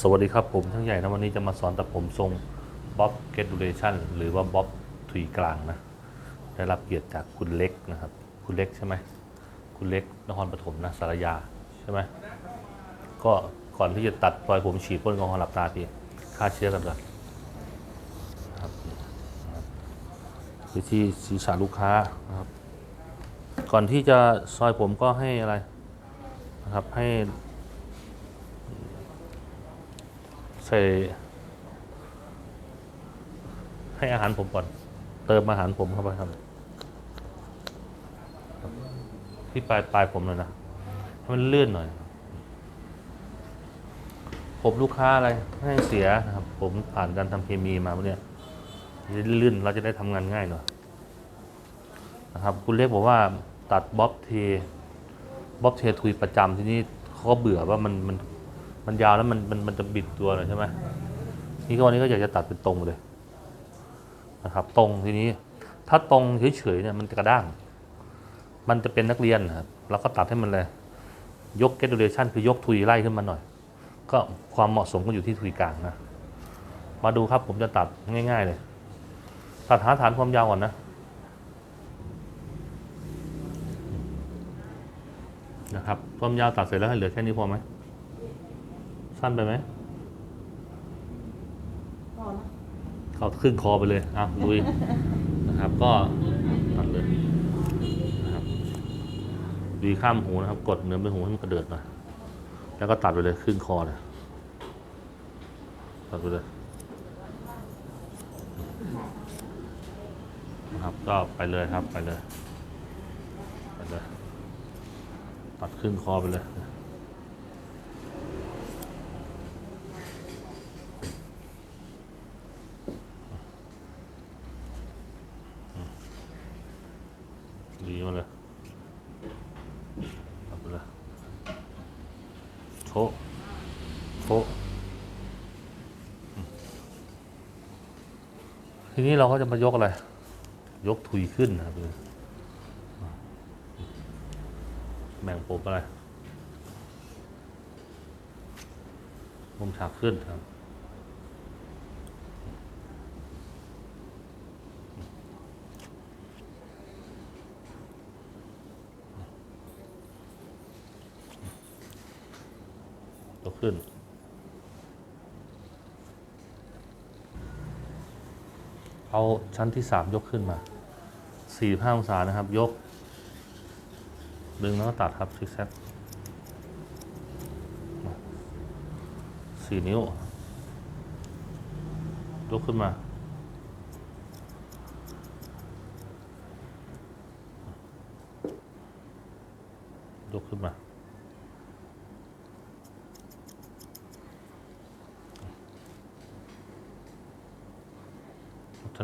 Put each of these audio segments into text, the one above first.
สวัสดีครับผมช่างใหญ่นะวันนี้จะมาสอนตัดผมทรงบ๊อบเกตูเลชันหรือว่าบ๊อบถุยกลางนะ ได้รับเกียรติจากคุณเล็กนะครับ คุณเล็กใช่ไหมคุณเล็กนครปฐมนะสารยาใช่ไหมก็ก่อนที่จะตัดปล่อยผมฉีดพ่นกอฮอล์หลับตาทีฆ่าเชื้อกันก่อนครับนะครับวิธีศีรษะลูกค้านะครับ ก่อนที่จะซอยผมก็ให้อะไรนะครับให้ ใส่ ให้อาหารผมก่อน เติมอาหารผมเข้าไปครับ ที่ปลายปลายผมเลยนะให้มันเลื่อนหน่อย ผมลูกค้าอะไรไม่ให้เสียนะครับ ผมผ่านการทำเคมีมาเนี่ยจะได้ลื่นเราจะได้ทำงานง่ายหน่อยนะครับ คุณเล็กบอกว่าตัดบ๊อบเทบ๊อบเททุยประจำที่นี่เขาก็เบื่อว่ามันมัน มันยาวแล้วมันมันมันจะบิดตัวเลยใช่ไหมนี่ก็วันนี้ก็อยากจะตัดเป็นตรงเลยนะครับ ตรงทีนี้ถ้าตรงเฉยๆเนี่ยมันจะกระด้าง มันจะเป็นนักเรียนครับเราก็ตัดให้มันเลย ยก get duration คือยกทุยไล่ขึ้นมาหน่อย ก็ความเหมาะสมก็อยู่ที่ทุยกลางนะ มาดูครับผมจะตัดง่าย ๆ เลย ตัดหาฐานความยาวก่อนนะนะครับความยาวตัดเสร็จแล้วให้เหลือแค่นี้พอไหม สั้นไปไหมพอนะเข้าครึ่งคอไปเลยอะลุยนะครับ ก็ตัดเลยนะครับดีข้ามหูนะครับ กดเนื้อไปหูให้มันกระเดิดหน่อยแล้วก็ตัดไปเลยครึ่งคอเลยตัดไปเลยนะครับ ก็ไปเลยครับไปเลยไปเลย ตัดครึ่งคอไปเลย ดีมาเลยตัดไปเลยโชะโชะอืมที นี้เราก็จะมายกอะไร ยกถุยขึ้นนะครับแบ่งผมอะไรมุมฉากขึ้นครับยกขึ้น เอาชั้นที่สามยกขึ้นมาสี่ห้าองศานะครับ ยก ดึงแล้วก็ตัดครับซิกแซกสี่นิ้ว ยกขึ้นมา ยกขึ้นมา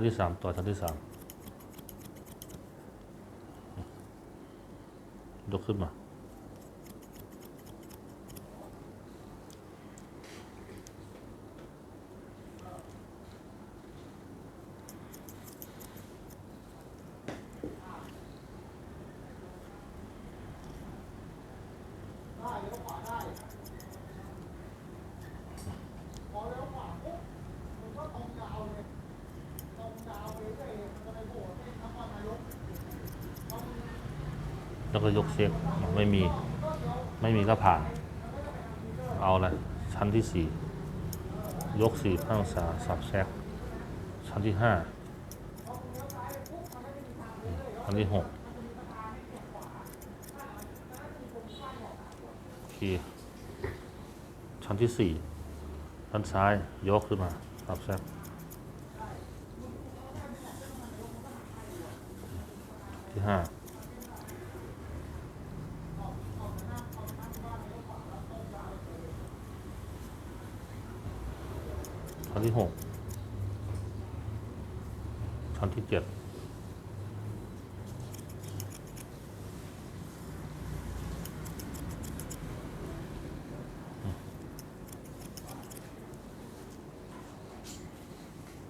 ชั้นที่สามต่อชั้นที่สามยกขึ้นมา แล้วก็ยกเช็คไม่มีไม่มีก็ผ่าน เอาละชั้นที่ 4 ยกสี่ข้างสาสับแซกชั้นที่5ชั้นที่6โอเคชั้นที่ 4 ชั้นซ้ายยกขึ้นมาสับแซกที่5 อนที่หกช้อนที่เจ็ด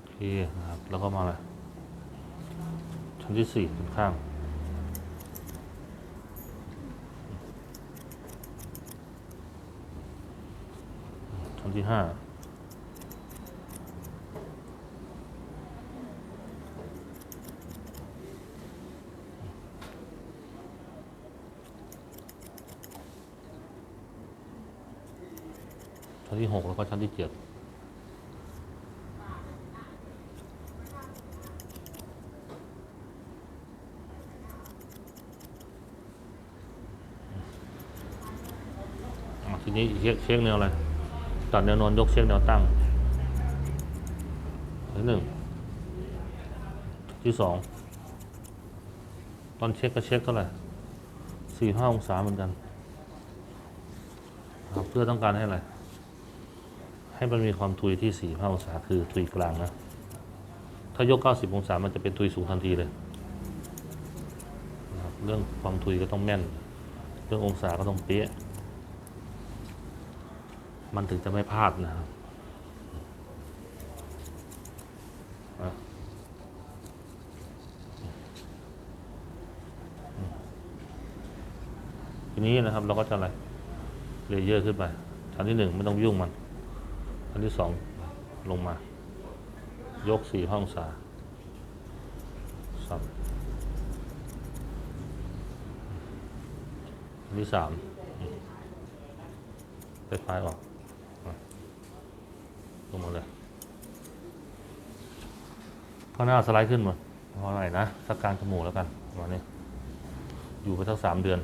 โอเคนะครับ แล้วก็มาเลยชั้นที่สี่ข้างชั้นที่ห้า ชั้นที่หกแล้วก็ชั้นที่เจ็ดทีนี้เช็คเช็คแนวอะไรตัดแนวนอนยกเช็คแนวตั้งที่หนึ่งที่สองตอนเช็คก็เช็คเท่าไหร่สี่ห้าองศาเหมือนกันครับเพื่อต้องการให้อะไร ให้มันมีความทุยที่สี่ห้าองศาคือทุยกลางนะ ถ้ายกเก้าสิบองศามันจะเป็นทุยสูงทันทีเลยนะครับเรื่องความทุยก็ต้องแม่น เรื่ององศาก็ต้องเป๊ะ มันถึงจะไม่พลาดนะครับทีนี้นะครับเราก็จะอะไรเลเยอร์ขึ้นไปชั้นที่หนึ่งไม่ต้องยุ่งมัน ชั้นที่สองลงมา ยกสี่ห้องศาสับชั้นที่สามไปปลายออกลงมาเลยข้างหน้าสไลด์ขึ้นมาเอาอะไรนะ สักกลางจมูกแล้วกันประมาณนี้อยู่ไปสักสามเดือน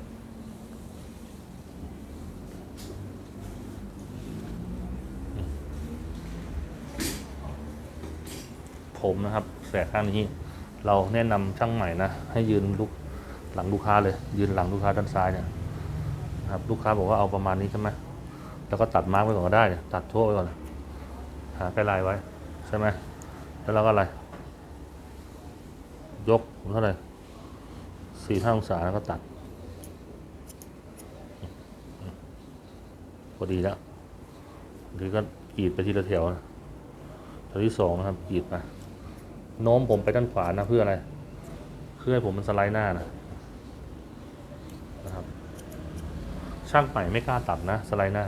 ผมนะครับ แสกข้างนี้ เราแนะนำช่างใหม่นะ ให้ยืนลุกหลังลูกค้าเลย ยืนหลังลูกค้าด้านซ้ายเนี่ยนะครับลูกค้าบอกว่าเอาประมาณนี้ใช่ไหมแล้วก็ตัดมาร์กไว้ก่อนก็ได้เนี่ยตัดทั่วไว้ก่อนหาไกด์ไลน์ไว้ใช่ไหมแล้วเราก็อะไร ยกเท่าไหร่สี่ห้าองศาแล้วก็ตัดพอดีแล้วหรือก็กรีดไปทีละแถวนะแถวที่สองนะครับกรีดมา โน้มผมไปด้านขวานะเพื่ออะไร เพื่อให้ผมมันสไลด์หน้านะนะครับ ช่างใหม่ไม่กล้าตัดนะ สไลด์หน้า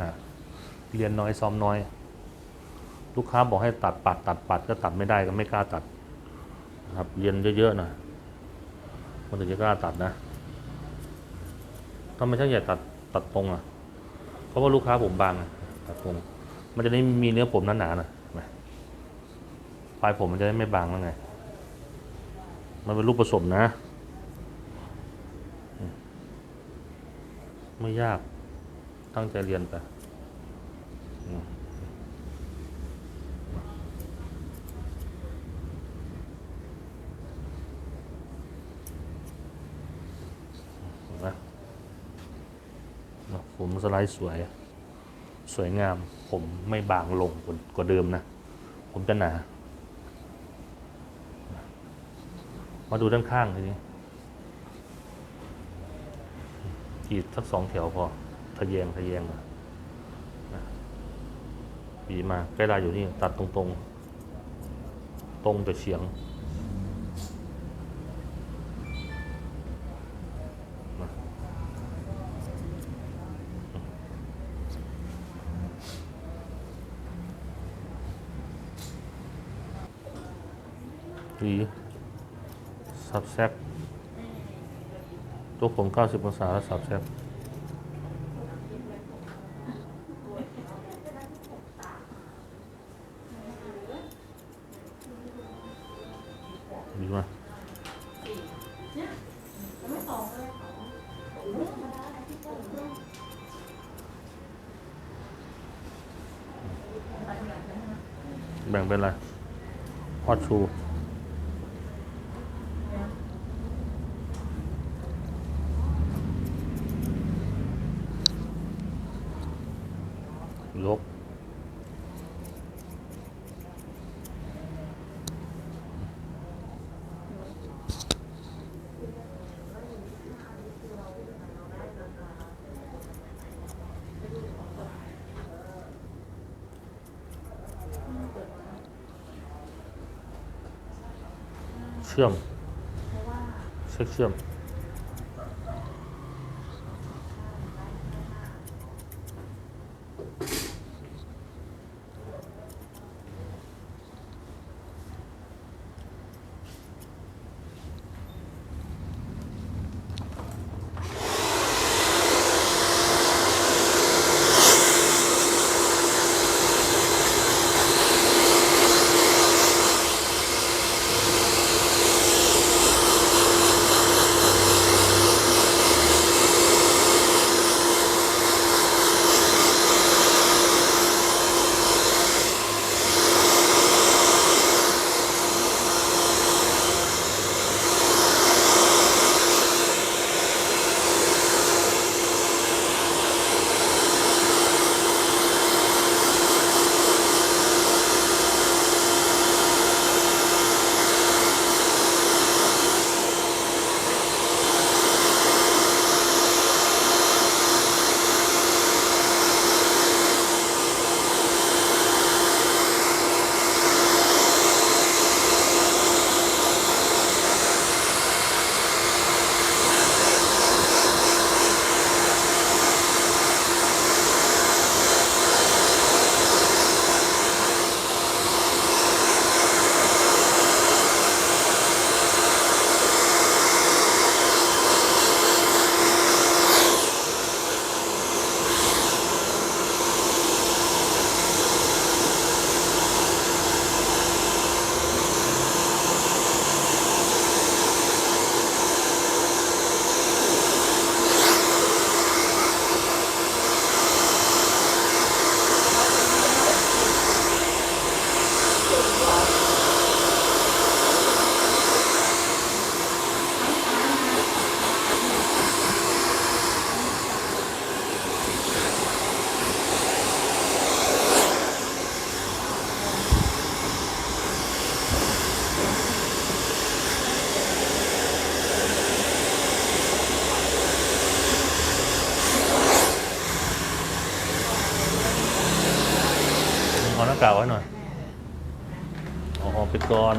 เรียนน้อยซ้อมน้อย ลูกค้าบอกให้ตัดปัด ตัดปัดก็ตัดไม่ได้ก็ไม่กล้าตัดนะครับเรียนเยอะๆหน่อยมันถึงจะกล้าตัดนะทำไมช่างใหญ่ตัดตัดตรงอะเพราะว่าลูกค้าผมบางตัดตรง มันจะได้มีเนื้อผมหนาๆหน่อยไหมปลายผมมันจะได้ไม่บางแล้วไง มันเป็นลูกผสมนะ ไม่ยากตั้งใจเรียนไปนะผมสไลด์สวย สวยงาม ผมไม่บางลงกว่าเดิมนะ ผมจะหนา มาดูด้านข้างทีนี้กรีดสักสองแถวพอทะแยงทะแยงมาบีมาใกล้ลายอยู่นี่ ตัดตรงๆตรงแต่เฉียงดี บแซกตัวผม90องศาแล้วสับแซกดีมากแบ่งเป็นอะไรฮอตชู ลบ เชื่อมเช็คเชื่อม กาไว้หน่อยเอาออไปก่อน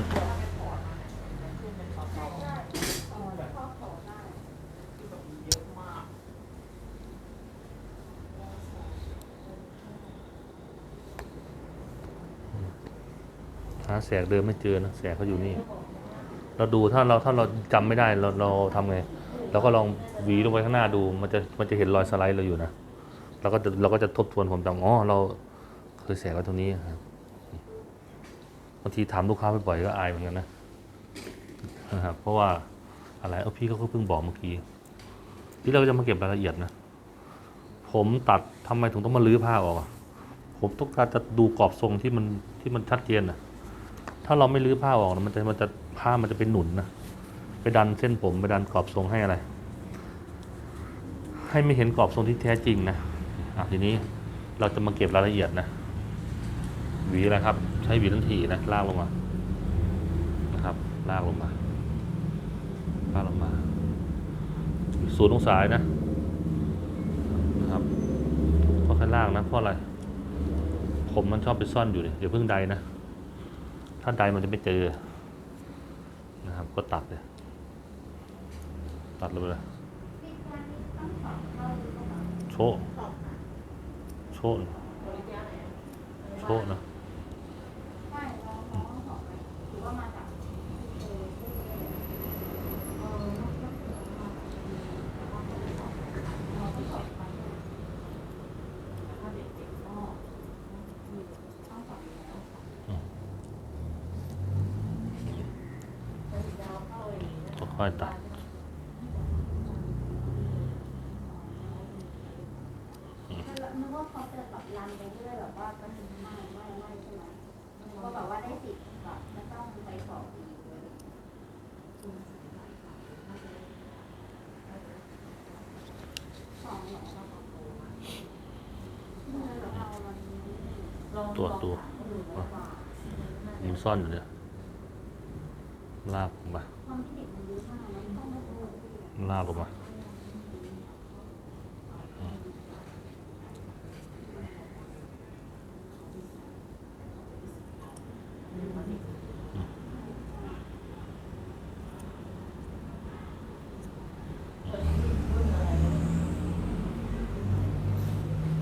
หาแสกเดิมไม่เจอนะแสกเขาอยู่นี่ เราดูถ้าเราถ้าเราจำไม่ได้เราเราทำไงเราก็ลองหวีลงไปข้างหน้าดู มันจะมันจะเห็นรอยสไลด์เราอยู่นะเราก็จะเราก็จะทบทวนความจำอ๋อเรา ยแสกไว้ตรงนี้ครับบางทีถามลูกค้าบ่อยๆก็อายเหมือนกันนะนะครับเพราะว่าอะไรเออพี่เขาก็เพิ่งบอกเมื่อกี้ที่เราจะมาเก็บรายละเอียดนะ ผมตัดทำไมถึงต้องมาลื้อผ้าออกผมต้องการจะดูกรอบทรงที่มันที่มันชัดเจนนะถ้าเราไม่รื้อผ้าออกมันจะมันจะผ้ามันจะเป็นหนุนนะไปดันเส้นผมไปดันกรอบทรงให้อะไร ให้ไม่เห็นกรอบทรงที่แท้จริงนะอะทีนี้เราจะมาเก็บรายละเอียดนะ หวีอะไรครับ ใช้หวีทันทีนะลากลงมานะครับลากลงมาลากลงมาศูนย์องศานะนะครับก็ค่อยลากนะเพราะอะไรผมมันชอบไปซ่อนอยู่เนี่ยอย่าเพิ่งใดนะ ถ้าใดมันจะไม่เจอนะครับ ก็ตัดเลยตัดเลย โชโชโชนะ ค่อยตัด นึกว่าเขาจะแบบรันไปเรื่อยแบบว่าก็ไม่ไม่ไม่ไม่ใช่ไหมก็แบบว่าได้สิทธิ์แบบไม่ต้องไปสอบอีกเลยสองเหรอเรามัน ตัวตัวอะมันซ่อนอยู่เนี่ยลากลงมา ความที่เด็กมันรู้มากมันต้องไม่ รู้ลากลงมา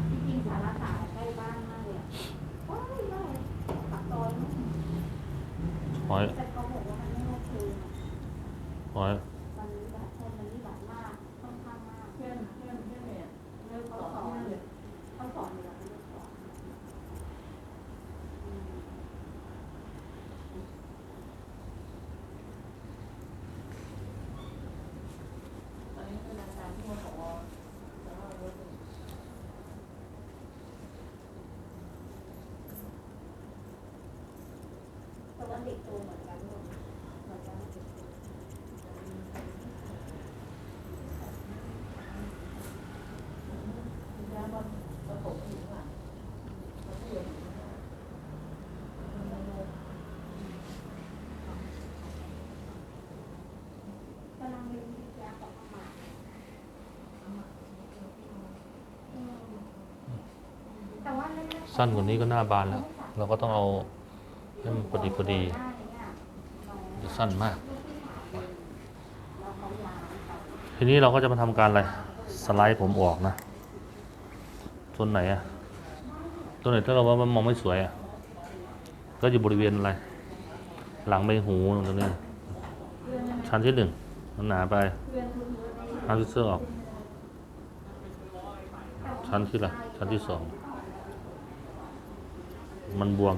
จริงๆสารศาสตร์ใกล้บ้านมากเลยอะว้ายได้ปักซอย ร้อย แต่เขาบอกว่ามันไม่โอเค ร้อย มันแบบคนมันนี่แบบมากค่อนข้างมาก เพื่อนเพื่อนเพื่อนเนี่ยเลิก เขา สอน สอน เลย เขาสอนอยู่แล้วเขาสอนอืม ตอนนี้เป็นอาจารย์ที่มสวแต่ว่าเลิก แต่ว่าเด็กโตเหมือนกันหมดเหมือนกันเด็กโต ยาบนประถมอยู่อะเขาเรียน กำลังเรียนวิทยากับมาอืมแต่ว่าเล่นๆ สั้นกว่านี้ก็หน้าบานแล้ว เราก็ต้องเอาให้มันพอดีพอดีจะสั้นมาก ทีนี้เราก็จะมาทำการอะไร สไลด์ผมออกนะส่วนไหนอะตัวไหนถ้าเราว่ามันมองไม่สวยอะก็อยู่บริเวณอะไร หลังใบหูตรงนี้ ชั้นที่หนึ่งมันหนาไปชั้นที่เสื้อออก ชั้นที่ละชั้นที่สอง มันบวม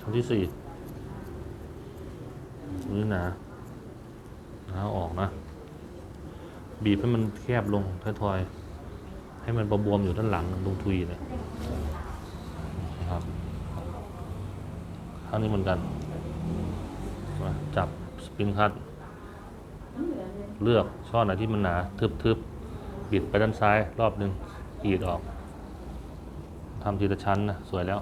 ชั้นที่สี่นี่หนาหนาออกนะ บีบให้มันแคบลงท้ายๆให้มันประบวมอยู่ด้านหลังตรงทุยเนี่ยนะครับข้างนี้เหมือนกันมาจับสปริงคัตเลือกช่อไหนที่มันหนาทึบๆบิดไปด้านซ้ายรอบหนึ่งอีดออกทำทีละชั้นนะสวยแล้ว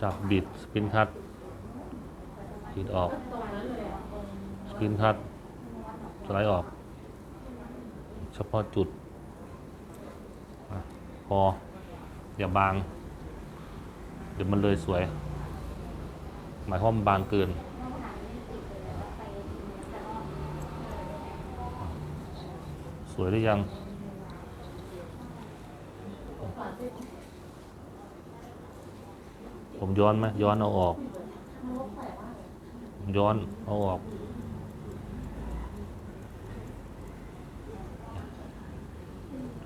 จับบิดสปินคัตอีดออกตรงนั้นเลยอะตรงสปินคัต ไลด์ออก เฉพาะจุดอพออย่าบาง เดี๋ยวมันเลยสวย หมายความมันบางเกินสวยหรือยัง ผมย้อนไหมย้อนเอาออก ย้อนเอาออก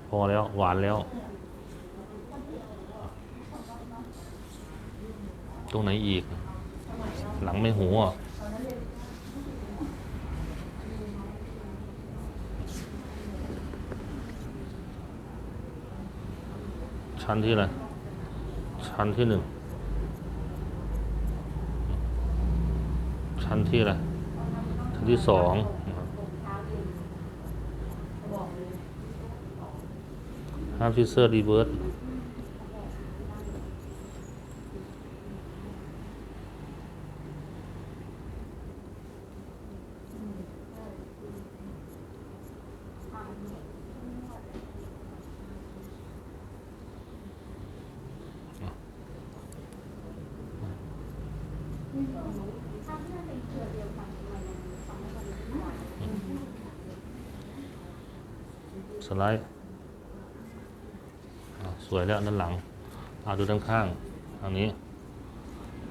พอแล้ว หวานแล้ว ตรงไหนอีก หลังไม่หูอะชั้นที่อะไรชั้นที่หนึ่งชั้นที่อะไรชั้นที่สองนะครับ บอกเลย ห้ามซิเซอร์รีเวิร์สสไลด์อ่าสวยแล้วด้านหลังเอา ดูด้านข้างทางนี้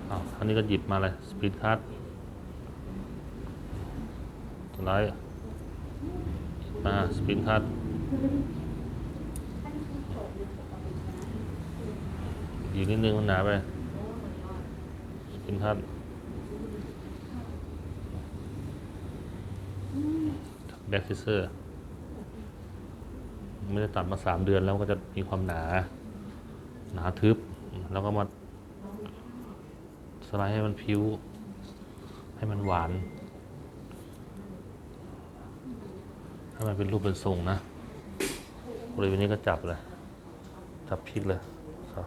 เอาวอันนี้ก็หยิบมาเลยสปีดคัตสไลด์มาสปีดคัตอีกนิดนึงมันหนาไปสปีดคัตแบ็กซิเซอร์ไม่ได้ตัดมาสามเดือนแล้วก็จะมีความหนา หนาทึบ แล้วก็มาสไลด์ให้มันพิ้ว ให้มันหวาน ให้มันเป็นรูปเป็นทรงนะบริเวณนี้ก็จับเลย จับพลิกเลยครับ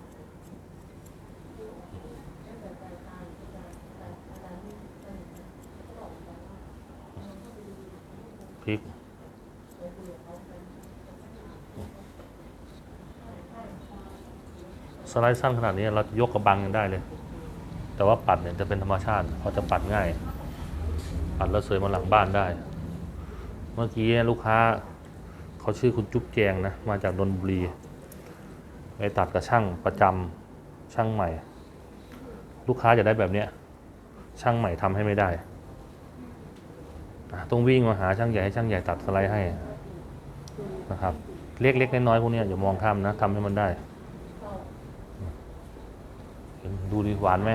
พลิก สไลด์สั้นขนาดนี้เรายกกระบังยังได้เลย แต่ว่าปัดเนี่ยจะเป็นธรรมชาติเขาจะปัดง่าย ปัดแล้วเสยมาหลังบ้านได้ เมื่อกี้ลูกค้าเขาชื่อคุณจุ๊บแจงนะ มาจากนนบุรีไปตัดกับช่างประจำช่างใหม่ ลูกค้าจะได้แบบเนี้ยช่างใหม่ทำให้ไม่ได้ต้องวิ่งมาหาช่างใหญ่ให้ช่างใหญ่ตัดสไลด์ให้นะครับเล็กๆน้อยๆพวกนี้อย่ามองข้ามนะทำให้มันได้ ดูดิหวานไหม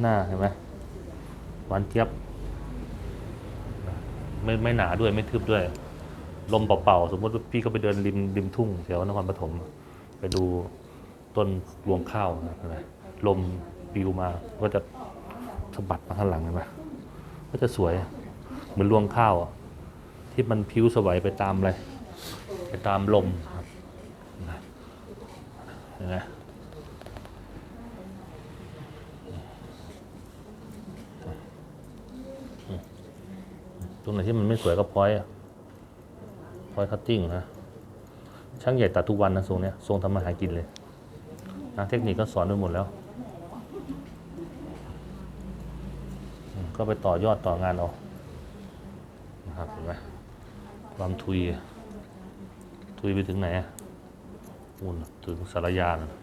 หน้าเห็นไหมหวานเจี๊ยบ ไม่ไม่หนาด้วยไม่ทึบด้วย ลมเป่าๆสมมติพี่ก็ไปเดินริมริมทุ่งแถวนครปฐมไปดูต้นรวงข้าวนะไหมลมปิวมาก็จะสะบัดมาข้างหลังเห็นไหมก็จะสวยเหมือนรวงข้าวที่มันพิ้วสวยไปตามอะไรไปตามลมครับเห็นไหม ต รงไหนที่มันไม่สวยก็พอยพอยคัตติ้งนะช่างใหญ่ตัดทุกวันนะทรงเนี้ยทรงทำมาหากินเลยนะเทคนิคก็สอนไปหมดแล้ว ก็ไปต่อยอดต่องานเอานะครับเห็นไหมความทุย ทุยไปถึงไหนอะอุ่นถึงสารยานะ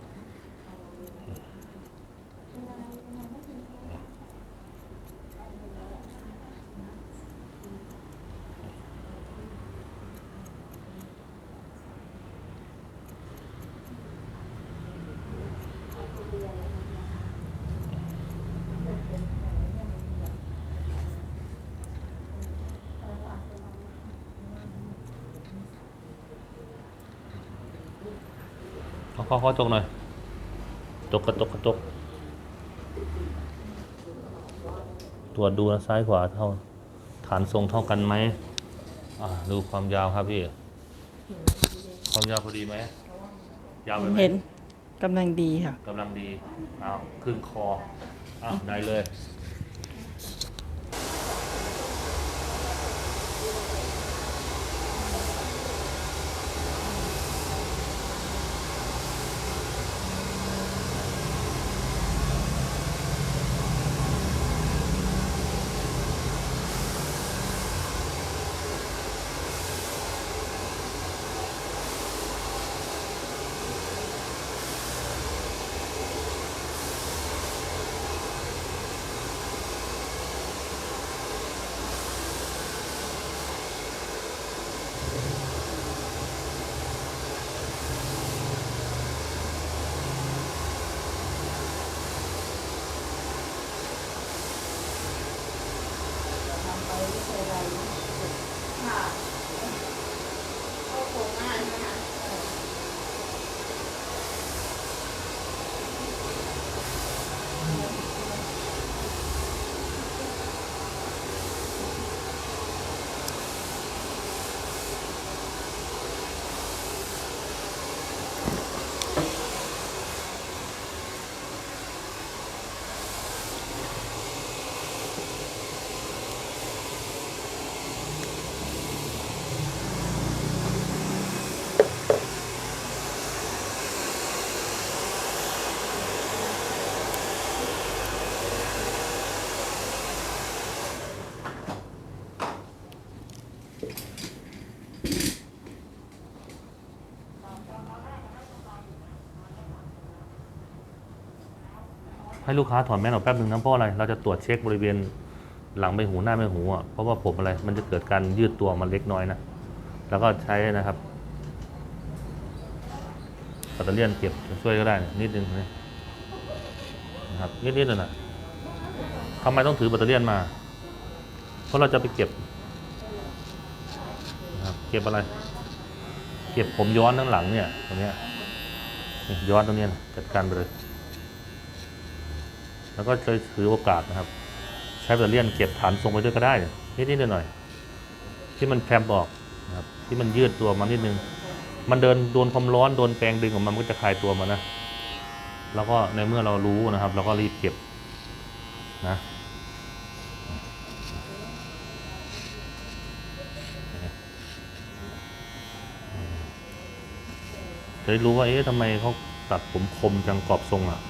ข้อข้อจกหน่อย จกกระจกกระจกตรวจดูนะซ้ายขวาเท่า ฐานทรงเท่ากันไหมอะดูความยาวครับพี่ ความยาวพอดีไหม ยาวไปไหมเห็นกำลังดีค่ะกำลังดีอ้าวขึ้นคออ้าวได้เลย ให้ลูกค้าถอดแมสออกแป๊บหนึ่งนะเพราะอะไรเราจะตรวจเช็คบริเวณหลังใบหูหน้าใบหูอะเพราะว่าผมอะไรมันจะเกิดการยืดตัวมันเล็กน้อยนะแล้วก็ใช้นะครับปัตเตอร์เลียนเก็บช่วยก็ได้นิดนึงนะครับนิดนิดหน่อยทำไมต้องถือปัตเตอร์เลียนมา เพราะเราจะไปเก็บนะครับเก็บอะไร เก็บผมย้อนทั้างหลังเนี่ยตรงเนี้ยย้อนตรงเนี้ยจัดการไปเลย แล้วก็จะถือโอกาสนะครับ ใช้แบตเตอรี่ยนเก็บฐานทรงไปด้วยก็ได้นิดๆหน่อยๆที่มันแคมออกนะครับที่มันยืดตัวมานิดนึง มันเดินโดนความร้อนโดนแปรงดึงออกมามันก็จะคลายตัวมานะแล้วก็ในเมื่อเรารู้นะครับ เราก็รีบเก็บนะจะได้รู้ว่าเอ๊ะทำไมเขาตัดผมคมจังกรอบทรงอะ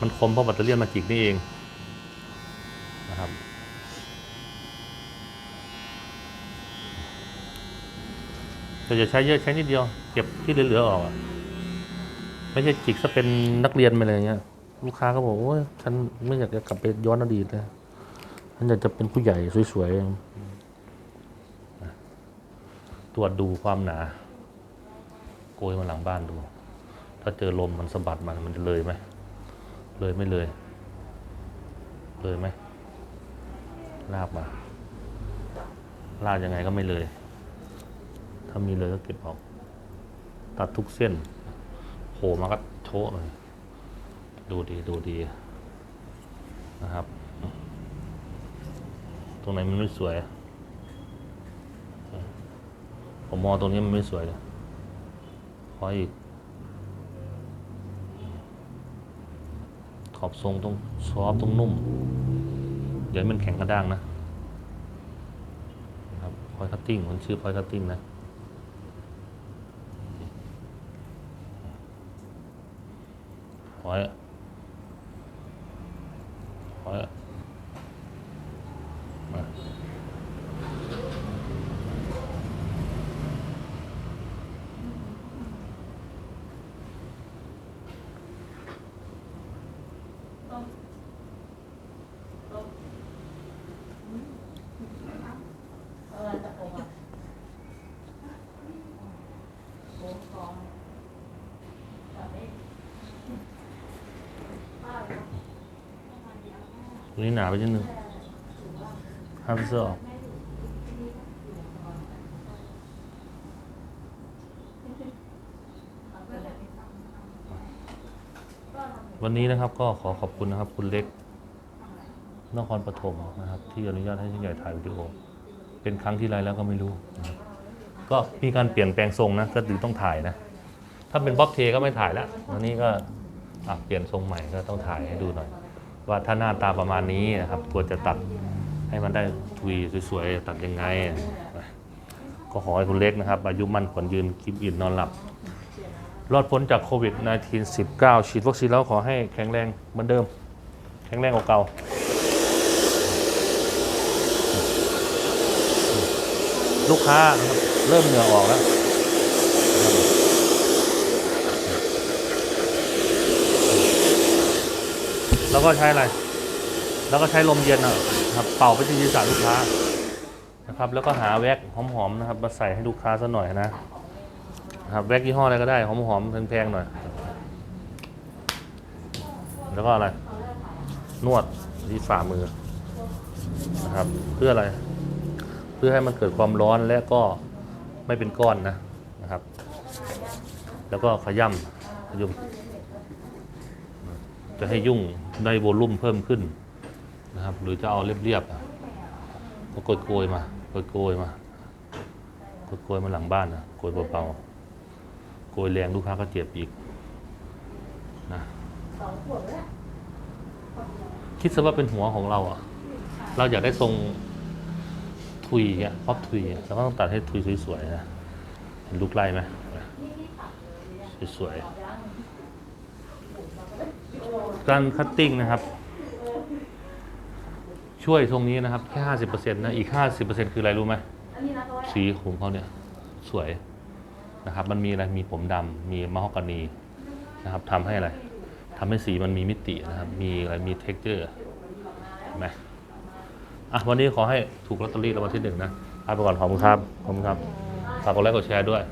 มันคมเพราะแบตเตอรี่ยนมาจิกนี่เองนะครับแต่จะใช้เยอะใช้นิดเดียว เก็บที่เหลือๆออกอะไม่ใช่จิกซะเป็นนักเรียนไปเลยเงี้ย ลูกค้าก็บอกโอ้ยฉันไม่อยากจะกลับไปย้อนอดีตเลยฉันอยากจะเป็นผู้ใหญ่สวยๆตรวจดูความหนา โกยมาหลังบ้านดู ถ้าเจอลมมันสะบัดมันมันจะเลยไหม เลยไม่เลย เลยไหมลากมาลากยังไงก็ไม่เลย ถ้ามีเลยก็เก็บออก ตัดทุกเส้นโผล่มาก็โชะเลยดูดีดูดีนะครับ ตรงไหนมันไม่สวย ผมมองตรงนี้มันไม่สวยเลยขออีก ขอบทรงต้องซอฟต้องนุ่มอย่าให้มันแข็งกระด้างนะนะ ครับพอยคัตติ้งมันชื่อพอยคัตติ้งนะพอยพอยมา เออตะโกนอะโอ้กองแบบนี้ ตรง นี้หนาไปนิดนึงห้ามเสื้อออกวันนี้นะครับก็ขอขอบคุณนะครับ คุณเล็กนครปฐมนะครับ ที่อนุญาตให้ช่างใหญ่ถ่ายวิดีโอ เป็นครั้งที่ไรแล้วก็ไม่รู้ ก็มีการเปลี่ยนแปลงทรงนะก็ถึงต้องถ่ายนะ ถ้าเป็นบ๊อบเทก็ไม่ถ่ายแล้ววันนี้ก็เปลี่ยนทรงใหม่ก็ต้องถ่ายให้ดูหน่อย ว่าถ้าหน้าตาประมาณนี้นะครับควรจะตัดให้มันได้ทุยสวยๆตัดยังไง ก็ขอให้คุณเล็กนะครับ อายุมั่นขวัญยืนกินอิ่มนอนหลับ รอดพ้นจากโควิด -19 19 ฉีดวัคซีนแล้วขอให้แข็งแรงเหมือนเดิม แข็งแรงกว่าเก่าลูกค้าเริ่มเหงื่อออกแล้ว แล้วก็ใช้อะไร แล้วก็ใช้ลมเย็นนะครับ เป่าไปที่ศีรษะลูกค้านะครับ แล้วก็หาแว็กหอมๆนะครับ มาใส่ให้ลูกค้าสักหน่อยนะครับแว็กยี่ห้ออะไรก็ได้หอมๆแพงๆหน่อย แล้วก็อะไร นวดที่ฝ่ามือนะครับ เพื่ออะไร เพื่อให้มันเกิดความร้อนและก็ไม่เป็นก้อนนะนะครับ แล้วก็ขย่ำขยุ่มจะให้ยุ่ง ได้โวลุ่มเพิ่มขึ้นนะครับ หรือจะเอาเรียบๆอะก็กดโกยๆมาโกยโกยๆมากดโกยๆมาหลังบ้านนะโกยเบาๆโกยแรงลูกค้าก็เจ็บอีกนะคิดซะว่าเป็นหัวของเราอะ เราอยากได้ทรงทุยอะป๊อปทุยอะเราก็ต้องตัดให้ทุยสวยๆนะเห็นลูกไล่ไหมสวยๆ การคัตติ้งนะครับ ช่วยตรงนี้นะครับ แค่ห้าสิบเปอร์เซ็นต์นะอีกห้าสิบเปอร์เซ็นต์คืออะไรรู้ไหมอันนี้นะตัวสีของเขาเนี่ยสวยนะครับ มันมีอะไรมีผมดำมีมะฮอกกานีนะครับทำให้อะไรทำให้สีมันมีมิตินะครับ มีอะไรมีเท็กเจอร์เห็นไหมอะวันนี้ขอให้ถูกลอตเตอรี่รางวัลที่หนึ่งนะลาไปก่อนขอบคุณครับขอบคุณครับฝากกดไลค์กดแชร์ด้วย